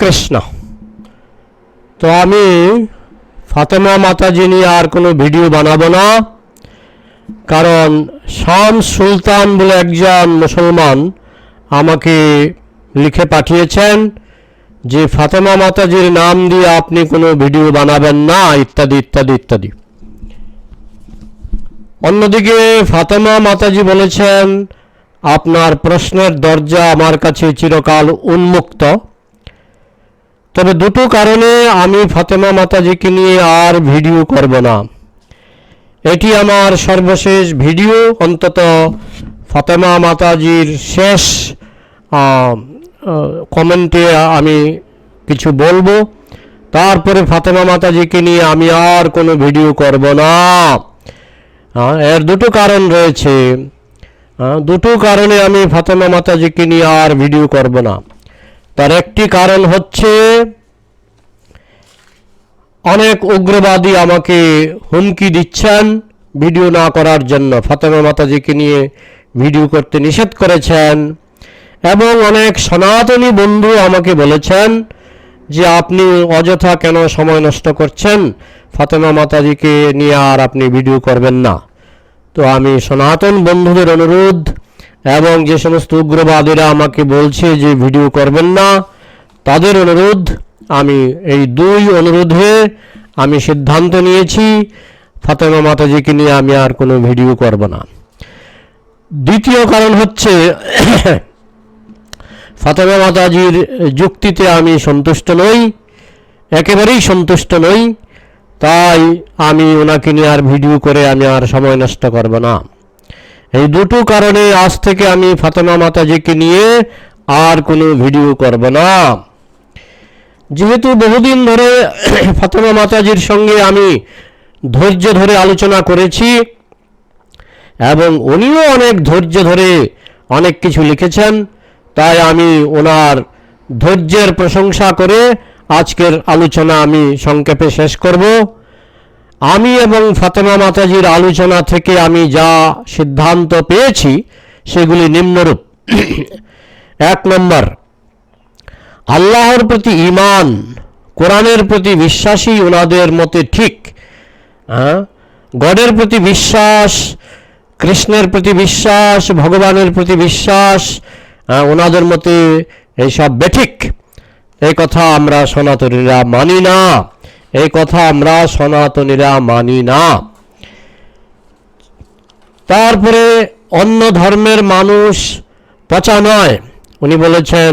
কৃষ্ণ। তো আমি ফাতেমা মাতাজি নিয়ে আর কোনো ভিডিও বানাবো না। কারণ শাম সুলতান বলে একজন মুসলমান আমাকে লিখে পাঠিয়েছেন যে, ফাতেমা মাতাজির নাম দিয়ে আপনি কোনো ভিডিও বানাবেন না, ইত্যাদি ইত্যাদি ইত্যাদি। অন্যদিকে ফাতেমা মাতাজি বলেছেন, আপনার প্রশ্নের দরজা আমার কাছে চিরকাল উন্মুক্ত। তবে দুটো কারণে আমি ফাতেমা মাতাজিকে নিয়ে আর ভিডিও করব না। এটি আমার সর্বশেষ ভিডিও, অন্তত ফাতেমা মাতাজির শেষ কমেন্টে আমি কিছু বলব। তারপরে ফাতেমা মাতাজিকে নিয়ে আমি আর কোনো ভিডিও করব না। এর দুটো কারণ রয়েছে। দুটো কারণে আমি ফাতেমা মাতাজিকে নিয়ে আর ভিডিও করব না। তার একটি কারণ হচ্ছে, অনেক উগ্রবাদী আমাকে হুমকি দিচ্ছেন ভিডিও না করার জন্য। ফাতেমা মাতাজিকে নিয়ে ভিডিও করতে নিষেধ করেছেন এবং অনেক সনাতনী বন্ধু আমাকে বলেছেন যে, আপনি অযথা কেন সময় নষ্ট করছেন? ফাতেমা মাতাজিকে নিয়ে আর আপনি ভিডিও করবেন না। তো আমি সনাতন বন্ধুদের অনুরোধ এবং যে সমস্ত উগ্রবাদীরা আমাকে বলছে যে ভিডিও করবেন না, তাদের অনুরোধ, আমি এই দুই অনুরোধে আমি সিদ্ধান্ত নিয়েছি, ফাতেমা মাতাজিকে নিয়ে আমি আর কোনো ভিডিও করব না। দ্বিতীয় কারণ হচ্ছে, ফাতেমা মাতাজির যুক্তিতে আমি সন্তুষ্ট নই, একেবারেই সন্তুষ্ট নই, তাই আমি ওনাকে নিয়ে আর ভিডিও করে আমি আর সময় নষ্ট করব না। এই দুটো কারণে আজ থেকে আমি ফাতেমা মাতাজিকে নিয়ে আর কোনো ভিডিও করব না। যেহেতু বহুদিন ধরে ফাতেমা মাতাজির সঙ্গে আমি ধৈর্য ধরে আলোচনা করেছি এবং উনিও অনেক ধৈর্য ধরে অনেক কিছু লিখেছেন, তাই আমি ওনার ধৈর্যের প্রশংসা করে আজকের আলোচনা আমি সংক্ষেপে শেষ করব। আমি এবং ফাতেমা মাতাজির আলোচনা থেকে আমি যা সিদ্ধান্ত পেয়েছি, সেগুলি নিম্নরূপ। এক নম্বর, আল্লাহর প্রতি ঈমান, কোরআনের প্রতি বিশ্বাসী ওনাদের মতে ঠিক। হ্যাঁ গডের প্রতি বিশ্বাস, কৃষ্ণের প্রতি বিশ্বাস, ভগবানের প্রতি বিশ্বাস ওনাদের মতে এইসব বেঠিক। এই কথা আমরা সনাতনীরা মানি না। এই কথা আমরা সনাতনীরা মানি না। তারপরে অন্য ধর্মের মানুষ পচা নয় উনি বলেছেন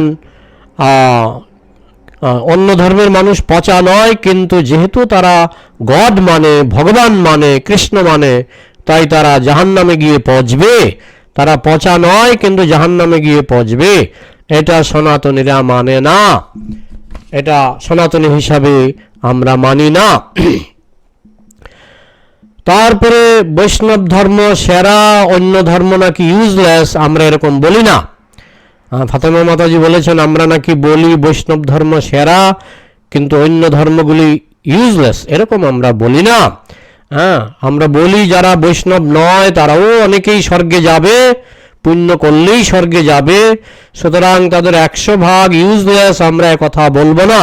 অন্য ধর্মের মানুষ পচা নয় কিন্তু যেহেতু তারা গড মানে ভগবান মানে কৃষ্ণ মানে তাই তারা জাহান্নামে গিয়ে পচবে তারা পচা নয় কিন্তু জাহান্নামে গিয়ে পচবে এটা সনাতনীরা মানে না। এটা সনাতনী হিসাবে আমরা মানি না। তারপরে বৈষ্ণব ধর্ম, সেরা, অন্য ধর্ম নাকি ইউজলেস আমরা এরকম বলি না। ফাতেমা মাতাজি বলেছেন, আমরা নাকি বলি বৈষ্ণব ধর্ম সেরা, কিন্তু অন্য ধর্মগুলি ইউজলেস এরকম আমরা বলি না। হ্যাঁ আমরা বলি যারা বৈষ্ণব নয়, তারাও অনেকেই স্বর্গে যাবে। পুণ্য করলেই স্বর্গে যাবে। সুতরাং তাদের একশো ভাগ ইউজলেস আমরা কথা বলব না।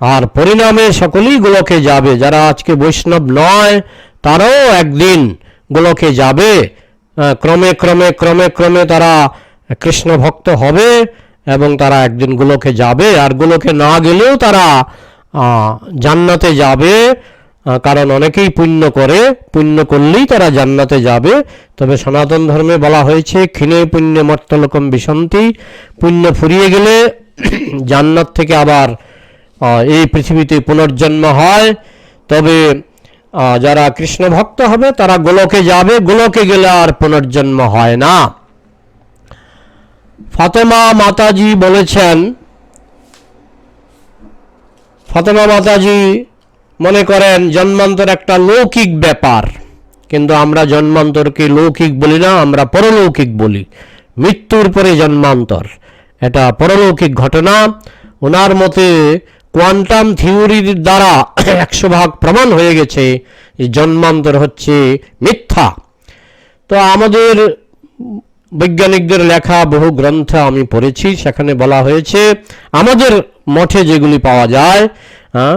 আর পরিণামে সকলেই গোলকে যাবে। যারা আজকে বৈষ্ণব নয়, তারাও একদিন গোলকে যাবে। ক্রমে ক্রমে ক্রমে ক্রমে তারা কৃষ্ণ ভক্ত হবে এবং তারা একদিন গোলকে যাবে। আর গোলকে না গেলেও তারা জান্নাতে যাবে। কারণ অনেকেই পুণ্য করে, পুণ্য করলেই তারা জান্নাতে যাবে। তবে সনাতন ধর্মে বলা হয়েছে, ক্ষীণে পুণ্যে মর্তলোকম বিশান্তি পুণ্য ফুরিয়ে গেলে জান্নাত থেকে আবার এই পৃথিবীতে পুনর্জন্ম হয়। তবে যারা কৃষ্ণ ভক্ত হবে, তারা গোলকে যাবে, গোলকে গেলে আর পুনর্জন্ম হয় না। ফাতেমা মাতাজি বলেছেন, ফাতেমা মাতাজি মনে করেন জন্মান্তর একটা লৌকিক ব্যাপার। কিন্তু আমরা জন্মান্তরকে লৌকিক বলি না আমরা পরলৌকিক বলি। মৃত্যুর পরে জন্মান্তর। এটা পরলৌকিক ঘটনা। ওনার মতে কোয়ান্টাম থিওরির দ্বারা একশো ভাগ প্রমাণ হয়ে গেছে যে জন্মান্তর হচ্ছে মিথ্যা। তো আমাদের বৈজ্ঞানিকদের লেখা বহু গ্রন্থ আমি পড়েছি সেখানে বলা হয়েছে আমাদের মঠে যেগুলি পাওয়া যায় হ্যাঁ,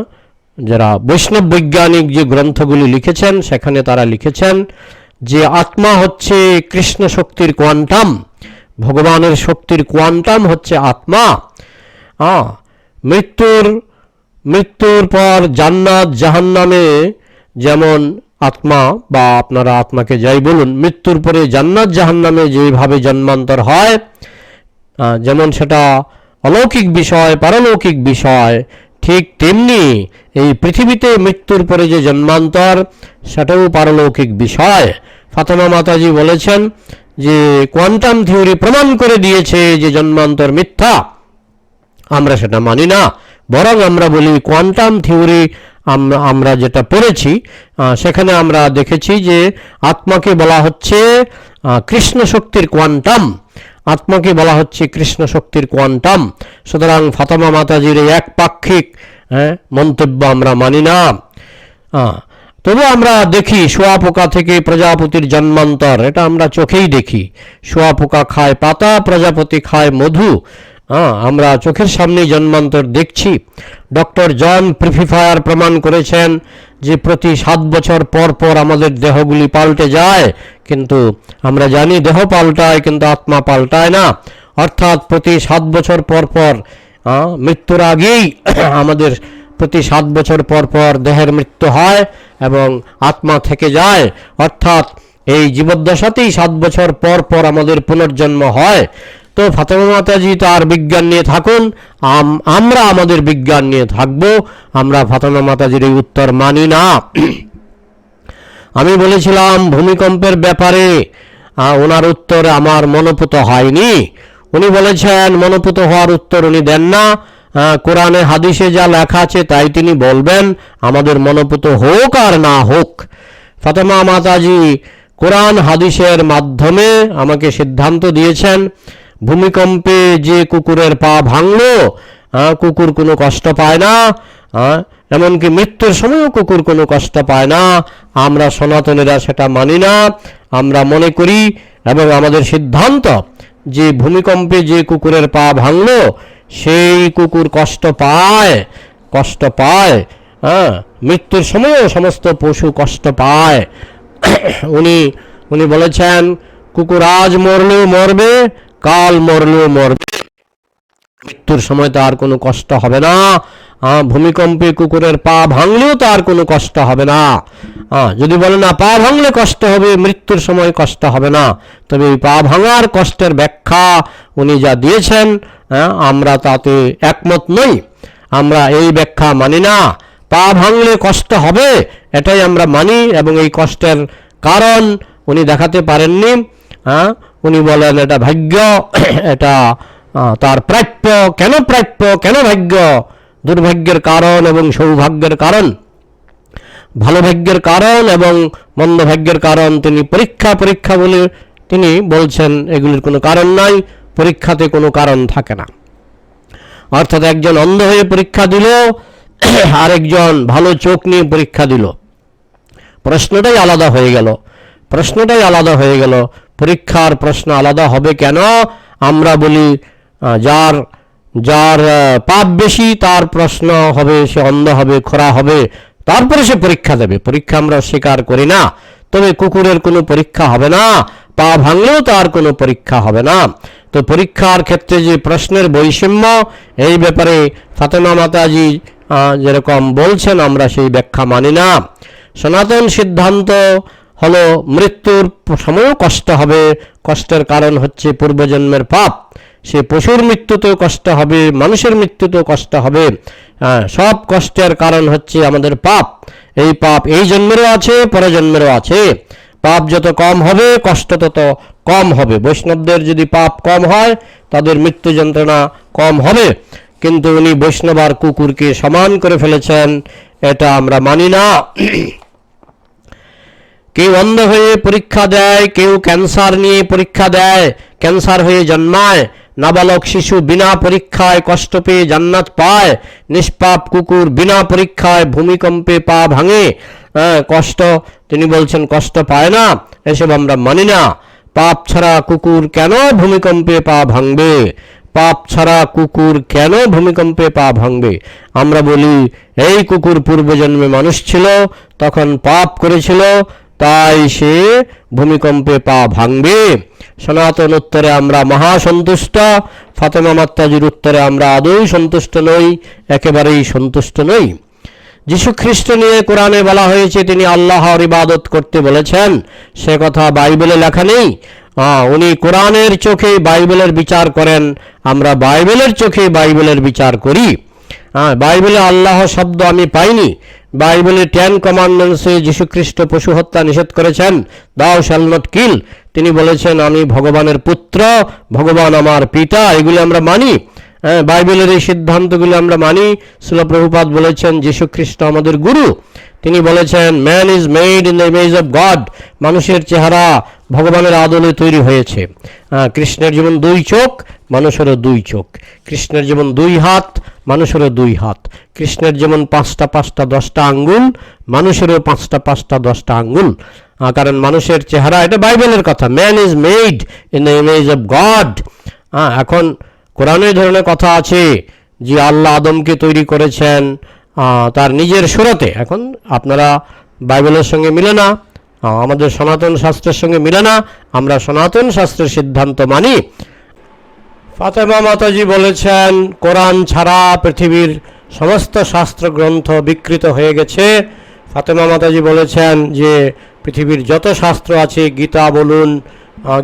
যারা বৈষ্ণব বৈজ্ঞানিক যে গ্রন্থগুলি লিখেছেন, সেখানে তারা লিখেছেন যে আত্মা হচ্ছে কৃষ্ণ শক্তির কোয়ান্টাম ভগবানের শক্তির কোয়ান্টাম হচ্ছে আত্মা। মৃত্যুর মৃত্যুর পর জান্নাত জাহান্নামে যেমন আত্মা বা আপনারা আত্মাকে যাই বলুন, মৃত্যুর পরে জান্নাত জাহান্নামে যেভাবে জন্মান্তর হয় যেমন সেটা অলৌকিক বিষয়, পারলৌকিক বিষয় ঠিক তেমনি এই পৃথিবীতে মৃত্যুর পরে যে জন্মান্তর, সেটাও পারলৌকিক বিষয়। ফাতেমা মাতাজি বলেছেন যে কোয়ান্টাম থিওরি প্রমাণ করে দিয়েছে যে জন্মান্তর মিথ্যা। আমরা সেটা মানি না। বরং আমরা বলি কোয়ান্টাম থিওরি আমরা যেটা পড়েছি সেখানে আমরা দেখেছি যে আত্মাকে বলা হচ্ছে কৃষ্ণ শক্তির কোয়ান্টাম। আত্মাকে বলা হচ্ছে কৃষ্ণ শক্তির কোয়ান্টাম। সুতরাং ফাতেমা মাতাজির এই একপাক্ষিক হ্যাঁ, মন্তব্য আমরা মানি না। তবু আমরা দেখি শুয়াপোকা থেকে প্রজাপতির জন্মান্তর। এটা আমরা চোখেই দেখি। শুয়াপোকা খায় পাতা প্রজাপতি খায় মধু। হ্যাঁ আমরা চোখের সামনেই জন্মান্তর দেখছি। ডক্টর জন প্রিফিফায়ার প্রমাণ করেছেন যে প্রতি সাত বছর পর পর আমাদের দেহগুলি পাল্টে যায়, কিন্তু আমরা জানি দেহ পাল্টায়, কিন্তু আত্মা পাল্টায় না। অর্থাৎ প্রতি সাত বছর পর পর মৃত্যুর আগেই আমাদের প্রতি সাত বছর পর পর দেহের মৃত্যু হয় এবং আত্মা থেকে যায়। অর্থাৎ এই জীবদ্দশাতেই সাত বছর পর পর আমাদের পুনর্জন্ম হয়। তো ফাতেমা মাতাজি তার বিজ্ঞান নিয়ে থাকুন। আম- আমরা আমাদের বিজ্ঞান নিয়ে থাকব। আমরা ফাতেমা মাতাজির এই উত্তর মানি না। আমি বলেছিলাম, ভূমিকম্পের ব্যাপারে ওনার উত্তর আমার মনোপুত হয়নি। উনি বলেছেন, মনোপুত হওয়ার উত্তর উনি দেন না। কোরআনে, হাদিসে যা লেখা আছে তাই তিনি বলবেন, আমাদের মনোপুত হোক আর না হোক। ফাতেমা মাতাজি কোরআন, হাদিসের মাধ্যমে আমাকে সিদ্ধান্ত দিয়েছেন। ভূমিকম্পে যে কুকুরের পা ভাঙলো কুকুর কোনো কষ্ট পায় না এমনকি মৃত্যুর সময়ও কুকুর কোনো কষ্ট পায় না। আমরা সনাতনীরা সেটা মানি না। আমরা মনে করি এবং আমাদের সিদ্ধান্ত যে ভূমিকম্পে যে কুকুরের পা ভাঙল, সেই কুকুর কষ্ট পায় কষ্ট পায় হ্যাঁ মৃত্যুর সময়ও সমস্ত পশু কষ্ট পায়। উনি উনি বলেছেন, কুকুর আজ মরলেও মরবে কাল মরলেও মরবে মৃত্যুর সময় তার কোনো কষ্ট হবে না। ভূমিকম্পে কুকুরের পা ভাঙলেও তার কোনো কষ্ট হবে না। যদি বলে না, পা ভাঙলে কষ্ট হবে, মৃত্যুর সময় কষ্ট হবে না। তবে পা ভাঙার কষ্টের ব্যাখ্যা উনি যা দিয়েছেন আমরা তাতে একমত নই। আমরা এই ব্যাখ্যা মানি না। পা ভাঙলে কষ্ট হবে, এটাই আমরা মানি এবং এই কষ্টের কারণ উনি দেখাতে পারেননি। হ্যাঁ? উনি বলেন, এটা ভাগ্য, এটা তার প্রাপ্য। কেন প্রাপ্য? কেন ভাগ্য? দুর্ভাগ্যের কারণ এবং সৌভাগ্যের কারণ। ভালো ভাগ্যের কারণ এবং মন্দ ভাগ্যের কারণ তিনি পরীক্ষা পরীক্ষা বলে তিনি বলছেন, এগুলির কোনো কারণ নাই, পরীক্ষাতে কোনো কারণ থাকে না। অর্থাৎ একজন অন্ধ হয়ে পরীক্ষা দিল, আরেকজন ভালো চোখ নিয়ে পরীক্ষা দিল। প্রশ্নটাই আলাদা হয়ে গেল। প্রশ্নটাই আলাদা হয়ে গেল। পরীক্ষার প্রশ্ন আলাদা হবে কেন? আমরা বলি যার যার পাপ বেশি তার প্রশ্ন হবে, সে অন্ধ হবে খোরা হবে। তারপরে সে পরীক্ষা দেবে। পরীক্ষা আমরা স্বীকার করি না। তবে কুকুরের কোনো পরীক্ষা হবে না, পা ভাঙলেও তার কোনো পরীক্ষা হবে না। তো পরীক্ষার ক্ষেত্রে যে প্রশ্নের বৈষম্য, এই ব্যাপারে ফাতেমা মাতাজি যেরকম বলছেন, আমরা সেই ব্যাখ্যা মানি না। সনাতন সিদ্ধান্ত হলো মৃত্যুর সময়ও কষ্ট হবে। কষ্টের কারণ হচ্ছে পূর্বজন্মের পাপ। সে পশুর মৃত্যুতেও কষ্ট হবে মানুষের মৃত্যুতেও কষ্ট হবে। হ্যাঁ, সব কষ্টের কারণ হচ্ছে আমাদের পাপ। এই পাপ এই জন্মেরও আছে পরের জন্মেরও আছে। পাপ যত কম হবে কষ্ট তত কম হবে। বৈষ্ণবদের যদি পাপ কম হয় তাদের মৃত্যু যন্ত্রণা কম হবে। কিন্তু উনি বৈষ্ণব আর কুকুরকে সমান করে ফেলেছেন এটা আমরা মানি না। কেউ অন্ধ হয়ে পরীক্ষা দেয় কেউ ক্যান্সার নিয়ে পরীক্ষা দেয় ক্যান্সার হয়ে জন্মায় নাবালক শিশু বিনা পরীক্ষায় কষ্ট পেয়ে জান্নাত পায় নিষ্পাপ কুকুর বিনা পরীক্ষায় ভূমিকম্পে পা ভাঙে। হ্যাঁ, কষ্ট তিনি বলছেন কষ্ট পায় না এসব আমরা মানি না। পাপ ছাড়া কুকুর কেন ভূমিকম্পে পা ভাঙবে? পাপ ছাড়া কুকুর কেন ভূমিকম্পে পা ভাঙবে? আমরা বলি এই কুকুর পূর্বজন্মে মানুষ ছিল তখন পাপ করেছিল তাই সে ভূমিকম্পে পা ভাঙবে। সনাতন উত্তরে আমরা মহাসন্তুষ্ট, ফাতেমা মাত্তাজির উত্তরে আমরা আদৌ সন্তুষ্ট নই, একেবারেই সন্তুষ্ট নই। যীশু খ্রিস্ট নিয়ে কোরআনে বলা হয়েছে, তিনি আল্লাহর ইবাদত করতে বলেছেন। সে কথা বাইবেলে লেখা নেই। উনি কোরআনের চোখে বাইবেলের বিচার করেন, আমরা বাইবেলের চোখে বাইবেলের বিচার করি। হ্যাঁ বাইবেলে আল্লাহ শব্দ আমি পাইনি। বাইবেলে টেন কমান্ডমেন্টসে যীশুখ্রিস্ট পশু হত্যা নিষেধ করেছেন। দাও শ্যাল নট কিল তিনি বলেছেন, আমি ভগবানের পুত্র, ভগবান আমার পিতা, এগুলি আমরা মানি। হ্যাঁ বাইবেলের এই সিদ্ধান্তগুলি আমরা মানি। শিলপ্রভুপাদ বলেছেন যীশু খ্রিস্ট আমাদের গুরু। তিনি বলেছেন man is made in the image of God মানুষের চেহারা ভগবানের আদলে তৈরি হয়েছে। হ্যাঁ, কৃষ্ণের যেমন দুই চোখ মানুষেরও দুই চোখ। কৃষ্ণের যেমন দুই হাত মানুষেরও দুই হাত। কৃষ্ণের যেমন পাঁচটা পাঁচটা দশটা আঙ্গুল মানুষেরও পাঁচটা পাঁচটা দশটা আঙ্গুল। কারণ মানুষের চেহারা এটা বাইবেলের কথা। Man is made in the image of God হ্যাঁ এখন কোরআনে ধরনের কথা আছে যে আল্লাহ আদমকে তৈরি করেছেন তার নিজের সুরতে। এখন আপনারা বাইবেলের সঙ্গে মিলে না আমাদের সনাতন শাস্ত্রের সঙ্গে মিলে না, আমরা সনাতন শাস্ত্রের সিদ্ধান্ত মানি। ফাতেমা মাতাজি বলেছেন, কোরআন ছাড়া পৃথিবীর সমস্ত শাস্ত্র গ্রন্থ বিকৃত হয়ে গেছে। ফাতেমা মাতাজি বলেছেন যে পৃথিবীর যত শাস্ত্র আছে, গীতা বলুন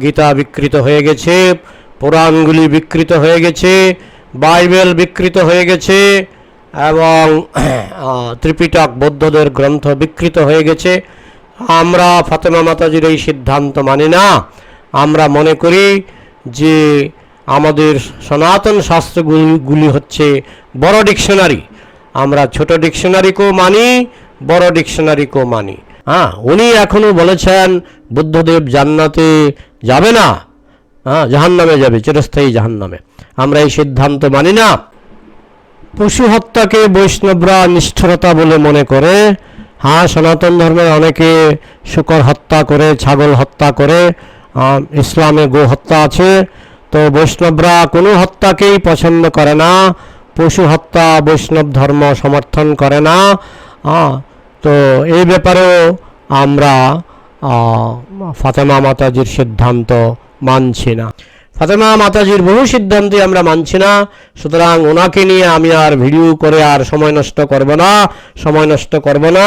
গীতা বিকৃত হয়ে গেছে। পুরাণগুলি বিকৃত হয়ে গেছে, বাইবেল বিকৃত হয়ে গেছে এবং ত্রিপিটক বৌদ্ধদের গ্রন্থ বিকৃত হয়ে গেছে। আমরা ফাতেমা মাতাজির এই সিদ্ধান্ত মানি না। আমরা মনে করি যে আমাদের সনাতন শাস্ত্রগুলি হচ্ছে বড় ডিকশনারি। আমরা ছোট ডিকশনারিকেও মানি, বড় ডিকশনারিকেও মানি। হ্যাঁ উনি এখনও বলেছেন, বুদ্ধদেব জান্নাতে যাবে না। হ্যাঁ জাহান্নামে যাবে, চিরস্থায়ী জাহান্নামে। আমরা এই সিদ্ধান্ত মানি না। পশু হত্যাকে বৈষ্ণবরা নিষ্ঠুরতা বলে মনে করে হ্যাঁ সনাতন ধর্মের অনেকে শুকর হত্যা করে, ছাগল হত্যা করে ইসলামে গো হত্যা আছে। তো বৈষ্ণবরা কোনো হত্যাকেই পছন্দ করে না, পশু হত্যা বৈষ্ণব ধর্ম সমর্থন করে না। তো এই ব্যাপারেও আমরা ফাতেমা মাতাজির সিদ্ধান্ত মানছি না। ফাতেমা মাতাজির বহু সিদ্ধান্তে আমরা মানছি না। সুতরাং ওনাকে নিয়ে আমি আর ভিডিও করে আর সময় নষ্ট করব না, সময় নষ্ট করব না,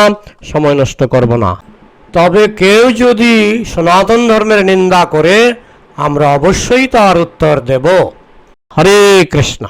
সময় নষ্ট করব না। তবে কেউ যদি সনাতন ধর্মের নিন্দা করে, আমরা অবশ্যই তার উত্তর দেব। হরে কৃষ্ণ।